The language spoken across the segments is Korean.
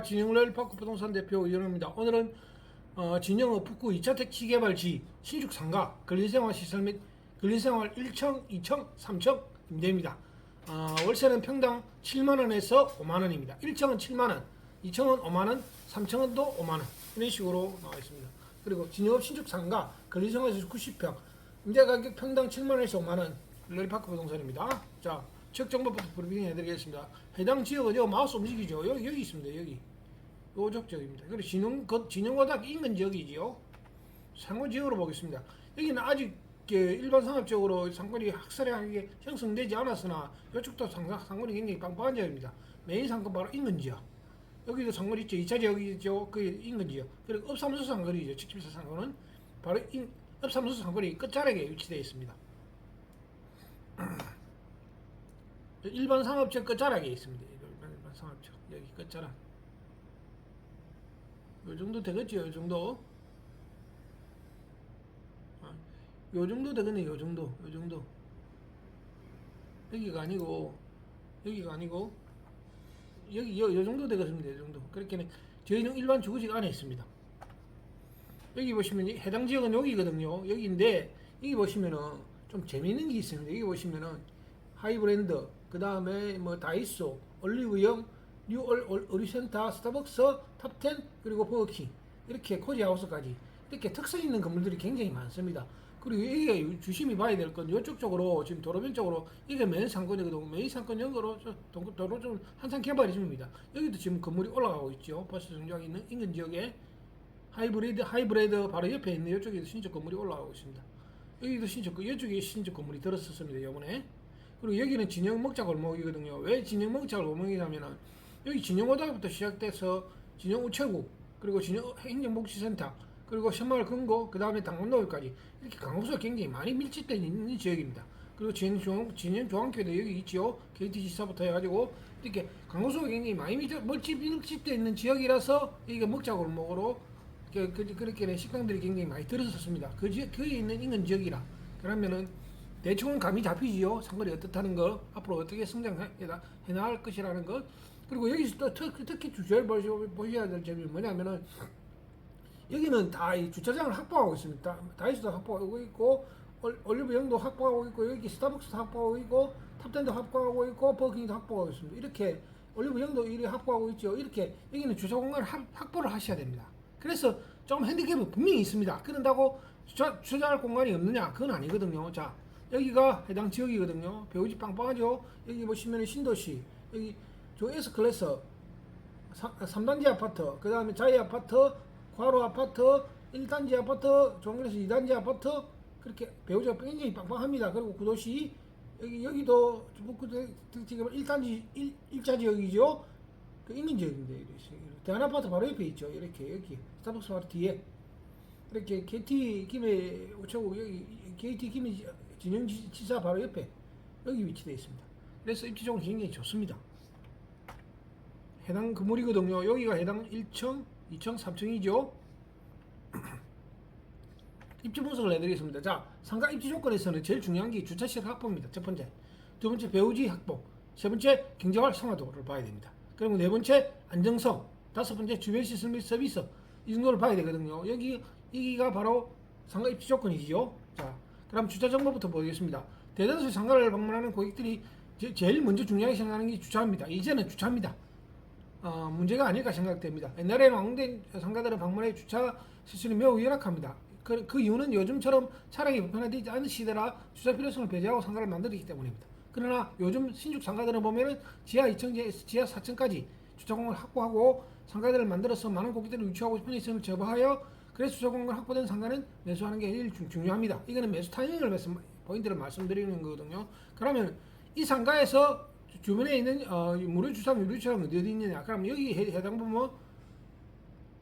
안녕하십니까 진영 레일파크 부동산 대표 이현우입니다. 오늘은 어, 진영의 북구 2차 택지 개발지 신축 상가 근린생활 시설 및 근린생활 1층, 2층, 3층 임대입니다. 어, 월세는 평당 7만 원에서 5만 원입니다. 1층은 7만 원, 2층은 5만 원, 3층은 또 5만 원 이런 식으로 나와 있습니다. 그리고 진영업 신축 상가 근린생활 시설 90평 임대 가격 평당 7만 원에서 5만 원 레일파크 부동산입니다. 자, 지역 정보부터 브리핑 해드리겠습니다. 해당 지역은 요 마우스 움직이죠. 여기 여기 있습니다. 여기 요쪽 지역입니다. 그리고 진영 그 진영고등학교 인근 지역이지요. 상호 지역으로 보겠습니다. 여기는 아직 그 일반 상업적으로 상권이 확실하게 형성되지 않았으나 이쪽도 상, 상권이 굉장히 빵빵한 지역입니다. 메인 상권 바로 인근 지역. 여기도 상권 있죠. 2차 지역이죠. 그 인근 지역. 그리고 업사무소 상권이죠. 직집사 상권은 바로 인, 업사무소 상권이 끝자락에 위치되어 있습니다. 일반 상업적 끝자락에 있습니다. 일반, 상업적 여기 끝자락. 요 정도 되겠죠? 요 정도. 아, 요 정도 되겠네. 요 정도. 요 정도. 여기가 아니고 여기가 아니고 여기 요, 요 정도 되겠습니다. 요 정도. 그렇게는 저희는 일반 주거지가 안에 있습니다. 여기 보시면 이 해당 지역은 여기거든요. 여기인데 여기 보시면은 좀 재미있는 게 있습니다. 여기 보시면은 하이브랜드, 그 다음에 뭐 다이소, 올리브영, 뉴 올- 올- 어리센터, 스타벅스, 탑텐 그리고 버거킹 이렇게 코지하우스까지 이렇게 특색 있는 건물들이 굉장히 많습니다. 그리고 여기가 주심이 봐야 될 건 이쪽 쪽으로 지금 도로변 쪽으로 이게 메인 상권이거든요. 메인 상권 연거로 저 도- 도로 좀 한참 개발이 중입니다. 여기도 지금 건물이 올라가고 있죠. 버스 정류장 있는 인근 지역에 하이브리드 하이브레드 바로 옆에 있는 이쪽에도 신축 건물이 올라가고 있습니다. 여기도 신축 이쪽에 신축 건물이 들었었습니다. 이번에 그리고 여기는 진영 먹자 골목이거든요. 왜 진영 먹자 골목이냐면은 여기 진영고등부터 시작돼서 진영 우체국 그리고 진영 행정복지센터 그리고 새마을 금고 그 다음에 당원로까지 이렇게 강호수가 굉장히 많이 밀집되어 있는 지역입니다. 그리고 진영 중앙 진영 중앙교도 여기 있지요. KT 지사부터 해가지고 이렇게 강호수가 굉장히 많이 밀집 밀집 밀집되어 있는 지역이라서 여기가 먹자 골목으로 그, 그, 그렇게 식당들이 굉장히 많이 들어섰습니다. 그 지역, 거기 있는 인근 지역이라. 그러면은 대충은 감이 잡히지요. 상권이 어떻다는 거, 앞으로 어떻게 성장해 나갈 것이라는 것. 그리고 여기서 또 특, 특히 주제를 보셔야 될 점이 뭐냐면은 여기는 다 이 주차장을 확보하고 있습니다. 다이소도 확보하고 있고 올- 올리브영도 확보하고 있고 여기 스타벅스도 확보하고 있고 탑텐도 확보하고 있고 버킹도 확보하고 있습니다. 이렇게 올리브영도 이리 확보하고 있죠. 이렇게 여기는 주차 공간을 확- 확보를 하셔야 됩니다. 그래서 조금 핸디캡은 분명히 있습니다. 그런다고 주차, 주차할 공간이 없느냐? 그건 아니거든요. 자, 여기가 해당 지역이거든요. 배우지 빵빵하죠? 여기 보시면 신도시, 여기 저 S클래스, 3 단지 아파트, 그 다음에 자이 아파트, 과로 아파트, 1단지 아파트, 종로에서 2단지 아파트, 그렇게 배우자가 굉장히 빵빵합니다. 그리고 구도시, 여기, 여기도 지금 1단지, 1, 1차 지역이죠. 그 인근 지역인데. 대한 아파트 바로 옆에 있죠. 이렇게, 여기. 스타벅스 바로 뒤에. 이렇게 KT 김해 우체국 여기 KT 김해 지- 진영지사 바로 옆에 여기 위치되어 있습니다. 그래서 입지적으로 굉장히 좋습니다. 해당 건물이거든요. 여기가 해당 1층, 2층, 3층이죠. 입지 분석을 해드리겠습니다. 자, 상가 입지 조건에서는 제일 중요한 게 주차시설 확보입니다. 첫 번째. 두 번째, 배우지 확보. 세 번째, 경제 활성화도를 봐야 됩니다. 그리고 네 번째, 안정성. 다섯 번째, 주변 시설 및 서비스. 이 정도를 봐야 되거든요. 여기, 여기가 바로 상가 입지 조건이지요. 자, 그럼 주차 정보부터 보겠습니다. 대다수 상가를 방문하는 고객들이 제, 제일 먼저 중요하게 생각하는 게 주차입니다. 이제는 주차입니다. 어, 문제가 아닐까 생각됩니다. 옛날에는 왕된 상가들은 방문해 주차 시설이 매우 열악합니다. 그, 그 이유는 요즘처럼 차량이 불편하지 않은 시대라 주차 필요성을 배제하고 상가를 만들었기 때문입니다. 그러나 요즘 신축 상가들을 보면은 지하 2층, 지하 4층까지 주차 공간을 확보하고 상가들을 만들어서 많은 고객들을 유치하고 편의성을 제보하여 그래서 주차 공간 확보된 상가는 매수하는 게 제일 중- 중요합니다. 이거는 매수 타이밍을 말씀, 포인트를 말씀드리는 거거든요. 그러면 이 상가에서 주- 주변에 있는 어, 주차장, 유료 주차장 어디 어디 있느냐? 그럼 여기 해, 해당 부분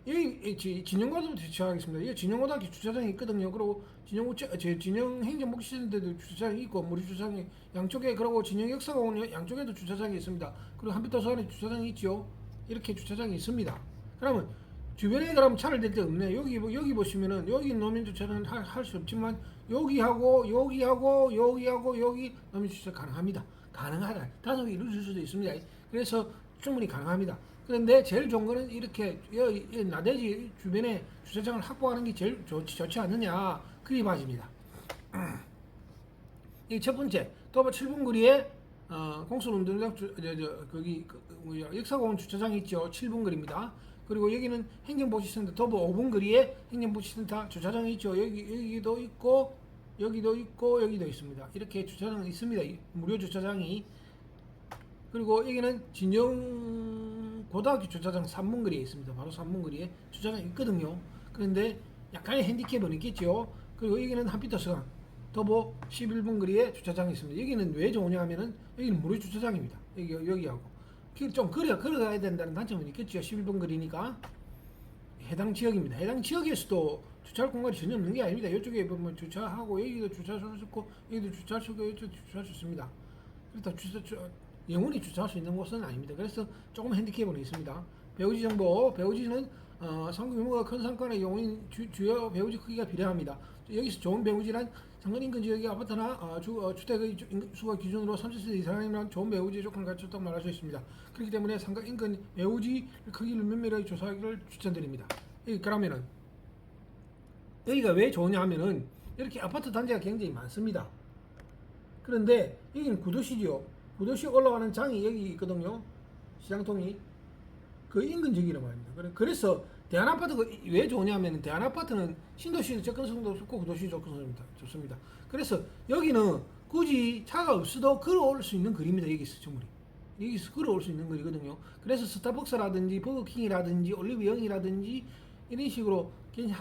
여기 진영고등학교 주차하겠습니다. 여기 진영고등학교 주차장이 있거든요. 그리고 진영 우체, 제 진영 행정복지센터도 주차장이 있고 무료 주차장이 양쪽에 그리고 진영 역사공원 양쪽에도 주차장이 있습니다. 그리고 한빛도서관에 주차장이 있죠. 이렇게 주차장이 있습니다. 그러면 주변에 그럼 차를 댈 데 없네. 여기 보- 여기 보시면은 여기 노면 주차는 할 수 없지만 여기하고 여기하고 여기하고 여기 노면 주차 가능합니다. 가능하다. 단속이 이루어질 수도 있습니다. 그래서 충분히 가능합니다. 그런데 제일 좋은 거는 이렇게 나대지 주변에 주차장을 확보하는 게 제일 좋, 좋지 않느냐 그리 맞습니다. 이 첫 번째 도보 7분 거리에 어, 공수운동장 거기 그, 그 역사공원 주차장이 있죠 7분 거리입니다. 그리고 여기는 행정복지센터 도보 5분 거리에 행정복지센터 주차장이 있죠. 여기 여기도 있고 여기도 있고 여기도 있습니다. 이렇게 주차장이 있습니다. 이 무료 주차장이 그리고 여기는 진영 고등학교 주차장 3분 거리에 있습니다. 바로 3분 거리에 주차장이 있거든요. 그런데 약간의 핸디캡은 있겠죠. 그리고 여기는 한피터스강 더보 11분 거리에 주차장이 있습니다. 여기는 왜 좋으냐 하면은 여기는 무료 주차장입니다. 여기 여기하고 그좀 걸어 걸어가야 된다는 단점은 있겠죠. 11분 거리니까 해당 지역입니다. 해당 지역에서도 주차할 공간이 전혀 없는 게 아닙니다. 이쪽에 보면 주차하고 여기도 주차할 수 있고 여기도 주차할 수 있고 여기도 주차할 수 있습니다. 그렇다 주차, 주, 영원히 주차할 수 있는 곳은 아닙니다. 그래서 조금 핸디캡은 있습니다. 배우지 정보, 배우지는 어, 상구 규모가 큰 상권의 경우인 주, 주요 배우지 크기가 비례합니다. 여기서 좋은 배우지란 상권 인근 지역의 아파트나 어, 주, 어, 인- 수가 기준으로 30세 이상이면 좋은 배우지 조건을 갖췄다고 말할 수 있습니다. 그렇기 때문에 상권 인근 배우지 크기를 면밀하게 조사하기를 추천드립니다. 이 그러면은 여기가 왜 좋으냐 하면은 이렇게 아파트 단지가 굉장히 많습니다. 그런데 여기는 구도시죠. 구도시 올라가는 장이 여기 있거든요. 시장통이 그 인근 지역이란 말입니다. 그래- 그래서 대한아파트가 왜 좋냐면 대한아파트는 신도시 접근성도 좋고 구도시 접근성입니다. 좋습니다. 그래서 여기는 굳이 차가 없어도 걸어올 수 있는 거리입니다. 여기서 전부 여기서 걸어올 수 있는 거리거든요. 그래서 스타벅스라든지 버거킹이라든지 올리브영이라든지 이런 식으로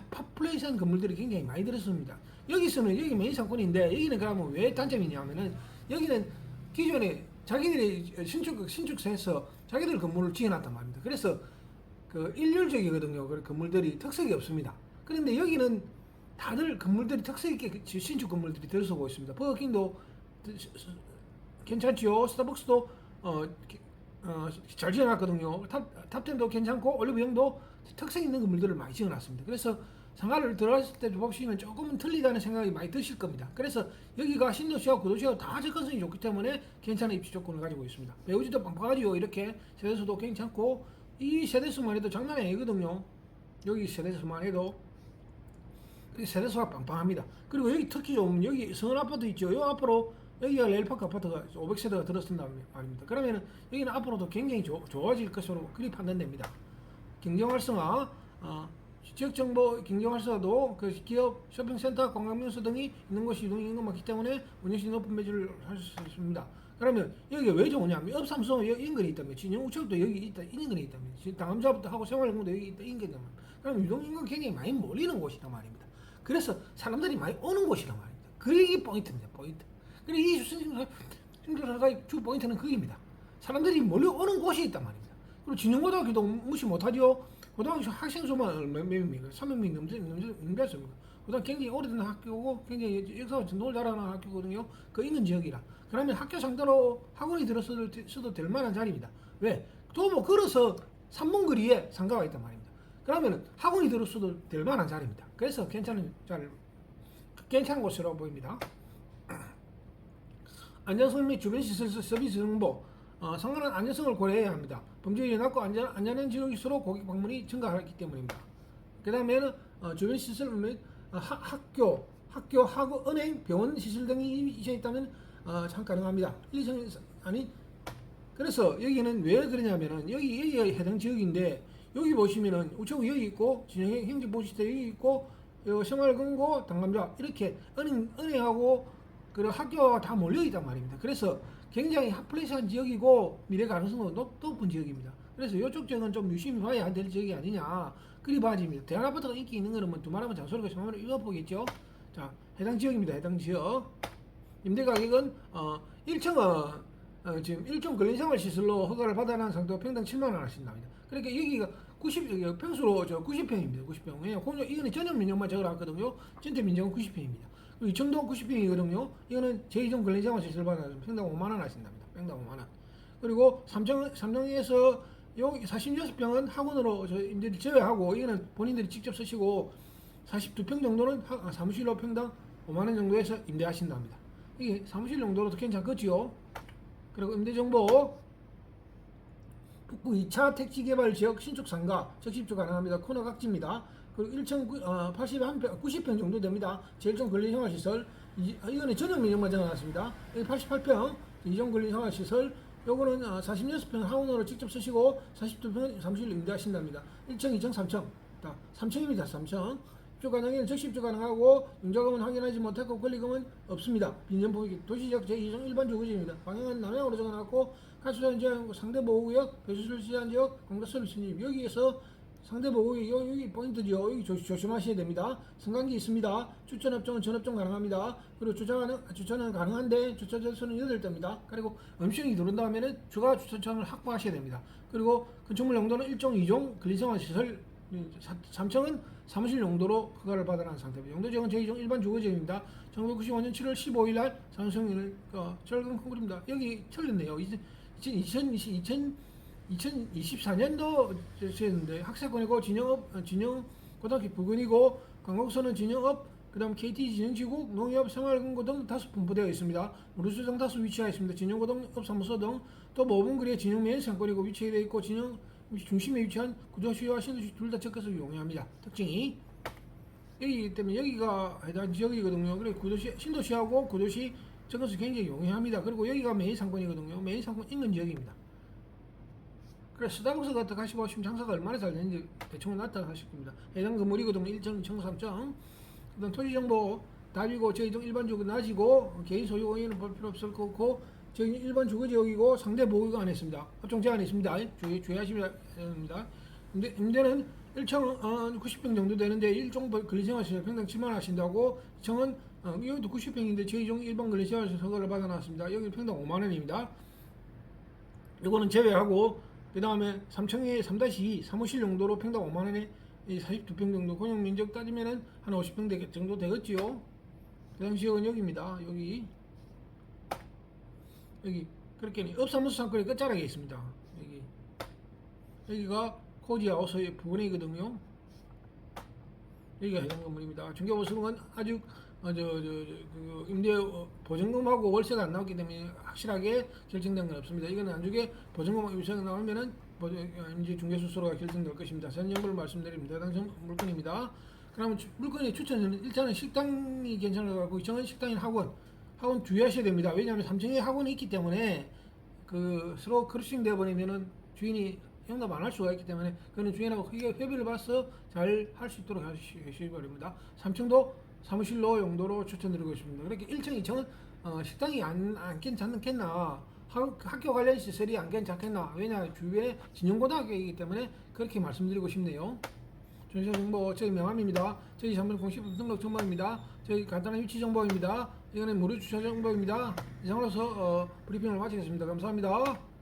팝플레이션 건물들이 굉장히 많이 들었습니다. 여기서는 여기 메인 상권인데 여기는 그러면 왜 단점이냐면은 여기는 기존에 자기들이 신축 신축해서 자기들 건물을 지어놨단 말입니다. 그래서 그 일률적이거든요. 그 건물들이 특색이 없습니다. 그런데 여기는 다들 건물들이 특색 있게 그 신축 건물들이 들어서고 있습니다. 버거킹도 괜찮지요. 스타벅스도 어, 기- 어, 잘 지어놨거든요. 탑, 탑텐도 괜찮고 올리브영도 특색 있는 건물들을 많이 지어놨습니다. 그래서 상가를 들어갔을 때 보시면 조금은 틀리다는 생각이 많이 드실 겁니다. 그래서 여기가 신도시와 구도시와 다 접근성이 좋기 때문에 괜찮은 입지 조건을 가지고 있습니다. 배우지도 빵빵하지요. 이렇게 세대수도 괜찮고 이 세대수만 해도 장난이 아니거든요. 여기 세대수만 해도 이 세대수가 빵빵합니다. 그리고 여기 특히 좀 여기 성원 아파트 있죠. 요 앞으로 여기가 레일파크 아파트가 500세대가 들었습니다 말입니다. 그러면 여기는 앞으로도 굉장히 좋- 좋아질 것으로 그리 판단됩니다. 경영 활성화, 어, 지역 정보 경영 활성화도 그 기업, 쇼핑센터, 관광명소 등이 있는 곳이 이동이 맞기 때문에 운영시 높은 매출을 할 수 있습니다. 그러면 여기가 왜 좋으냐면 업삼성 여기 인근에 있다면 진영 우체국도 여기 있다 인근에 있다면 당암자부터 하고 생활공도 여기 있다 인근에 있다면 그럼 유동 인구가 굉장히 많이 몰리는 곳이란 말입니다. 그래서 사람들이 많이 오는 곳이란 말입니다. 그게 포인트입니다. 포인트. 그리고 이 신도사가 주 포인트는 그입니다. 사람들이 몰려오는 곳이 있단 말입니다. 그리고 진영고등학교도 무시 못하죠. 고등학교 학생 수만 몇 명입니까? 300명 넘지 넘겠습니까? 고등 굉장히 오래된 학교고 굉장히 역사가 전통을 잘하는 학교거든요. 그 있는 지역이라. 그러면 학교 상대로 학원이 들었어도 될 만한 자리입니다. 왜? 도보 걸어서 3분 거리에 상가가 있단 말입니다. 그러면 학원이 들었어도 될 만한 자리입니다. 그래서 괜찮은 자리, 괜찮은 곳이라고 보입니다. 안전성 및 주변 시설 서비스 정보 어, 상관한 안전성을 고려해야 합니다. 범죄율이 낮고 안전, 안전한 지역일수록 고객 방문이 증가하기 때문입니다. 그 다음에는 어, 주변 시설 및 어, 하- 학교, 학교, 학원, 은행, 병원 시설 등이 있다면 어, 참 가능합니다. 아니 그래서 여기는 왜 그러냐면은 여기 여기가 해당 지역인데 여기 보시면은 우체국 여기 있고 진영 행정보시대 여기 있고 요 생활금고 당감자 이렇게 은행 은행하고 그리고 학교가 다 몰려 있단 말입니다. 그래서 굉장히 핫플레이스한 지역이고 미래 가능성도 높, 높은 지역입니다. 그래서 이쪽 지역은 좀 유심히 봐야 될 지역이 아니냐 그리 봐집니다. 대한 아파트가 인기 있는 거는 뭐 두 말하면 장소리가 정말로 읽어보겠죠. 자 해당 지역입니다. 해당 지역 임대 가격은 어 1층은 어, 지금 1종 근린생활 시설로 허가를 받아낸 상태로 평당 7만 원 하신 답니다. 그러니까 여기가 90 여기 평수로 저 90평입니다. 90평. 왜냐 공용 이거는 전용 민영만 적어놨거든요. 전체 민정은 90평입니다. 그리고 이 정도 90평이거든요. 이거는 제2종 근린생활 시설 받아서 평당 5만 원 하신답니다. 평당 5만 원. 그리고 삼정 삼정에서 여기 46평은 학원으로 저 임대를 제외하고 이거는 본인들이 직접 쓰시고 42평 정도는 하- 아, 사무실로 평당 5만 원 정도에서 임대하신답니다. 이게 사무실 정도로도 괜찮겠지요. 그리고 임대 정보 북부 2차 택지 개발 지역 신축 상가 적십주 가능합니다. 코너 각지입니다. 그리고 1층 어, 81평, 90평 정도 됩니다. 제일 좀 이, 아, 이거는 전용 면적만 정해놨습니다. 여기 88평 이종 근린 생활시설 요거는 어, 46평 하원으로 직접 쓰시고 42평 사무실 임대하신답니다. 1층, 2층, 3층 다 3층입니다. 3층 입주 가능에는 적시입주 가능하고 융자금은 확인하지 못했고 권리금은 없습니다. 빈전포기 도시적 제2종 일반 주거지입니다. 방향은 남향으로 정해놨고 가수자원 지역 상대 보호구역 배수술 시한 지역 공가설비 진입 여기에서 상대 보호구역 요- 여기 포인트죠. 여기 조, 조심하셔야 됩니다. 승강기 있습니다. 주천 업종은 전업종 가능합니다. 그리고 주차는 주차는 가능한데 주차 절수는 8대입니다. 그리고 음식이 들어온다 하면은 추가 주차장을 확보하셔야 됩니다. 그리고 건축물 용도는 1종, 2종 근린생활 시설 3층은 사무실 용도로 허가를 받아놓은 상태입니다. 용도 지역은 제2종 일반 주거 지역입니다. 1995년 7월 15일 날 상승일 어, 철근 콘크리트입니다. 여기 틀렸네요. 20, 2020, 2024년도 였는데 학사권이고 진영업, 어, 진영 고등학교 부근이고 광곡선은 진영업, 그다음 KT 진영지국, 농협, 생활금고 등 다섯 분포되어 있습니다. 무료수정 다수 위치하여 있습니다. 진영고등업 사무소 등또 모분 거리에 진영 메인 상권이고 위치되어 있고 진영 중심에 위치한 구도시와 신도시 둘 다 적것을 용이합니다. 특징이 여기이기 때문에 여기가 해당 지역이거든요. 그래 구도시 신도시하고 구도시 적것을 굉장히 용이합니다. 그리고 여기가 메인 상권이거든요. 메인 상권 인근 지역입니다. 그래 스타벅스 같은 거 보시면 장사가 얼마나 잘 되는지 대충 나타나실 겁니다. 해당 건물이거든요. 1층, 2층, 3층. 그다음 토지 정보 답이고 저희도 일반 주거 낮이고 개인 소유 오해는 볼 필요 없을 거고 저희 일반 주거 지역이고 상대 보호가 안 했습니다. 합종 제한 있습니다. 주의 주의하셔야 됩니다. 임대, 임대는 1층 어, 90평 정도 되는데 1종 근리생활 시설 평당 7만 원 하신다고 2층은 어, 여기도 90평인데 저희 종 일반 근리생활 시설 허가를 받아놨습니다. 여기 평당 5만 원입니다. 이거는 제외하고 그 다음에 3층에 3-2 사무실 용도로 평당 5만 원에 42평 정도 공용 면적 따지면은 한 50평 되겠, 정도 되겠지요. 그 지역은 여기입니다. 여기 여기 그렇게 업사무소 상권이 끝자락에 있습니다. 여기 여기가 코지아 오서의 부근이거든요. 여기가 해당 건물입니다. 중개보수는 아주 어, 저, 저, 저, 그 임대 어, 보증금하고 월세가 안 나왔기 때문에 확실하게 결정된 건 없습니다. 이거는 안쪽에 보증금하고 월세가 나오면은 어, 임대 중개수수로가 결정될 것입니다. 전 정보를 말씀드립니다. 해당 정- 물건입니다. 그러면 주- 물건의 추천은 일단은 식당이 괜찮을 것 같고 2층은 식당인 학원 학원 주의 하셔야 됩니다. 왜냐하면 3층에 학원이 있기 때문에 그 서로 크루싱 되어 버리면은 주인이 용납 안 할 수가 있기 때문에 그는 주인하고 크게 협의를 봐서 잘 할 수 있도록 하시기 바랍니다. 3층도 사무실로 용도로 추천드리고 있습니다. 그렇게 1층, 2층은 어, 식당이 안, 안 괜찮겠나 학, 학교 관련 시설이 안 괜찮겠나 왜냐 주변에 진영고등학교이기 때문에 그렇게 말씀드리고 싶네요. 전시 정보 저희 명함입니다. 저희 전문 공식 등록 정보입니다. 저희 간단한 위치 정보입니다. 이거는 무료 주차 정보입니다. 이상으로서 어, 브리핑을 마치겠습니다. 감사합니다.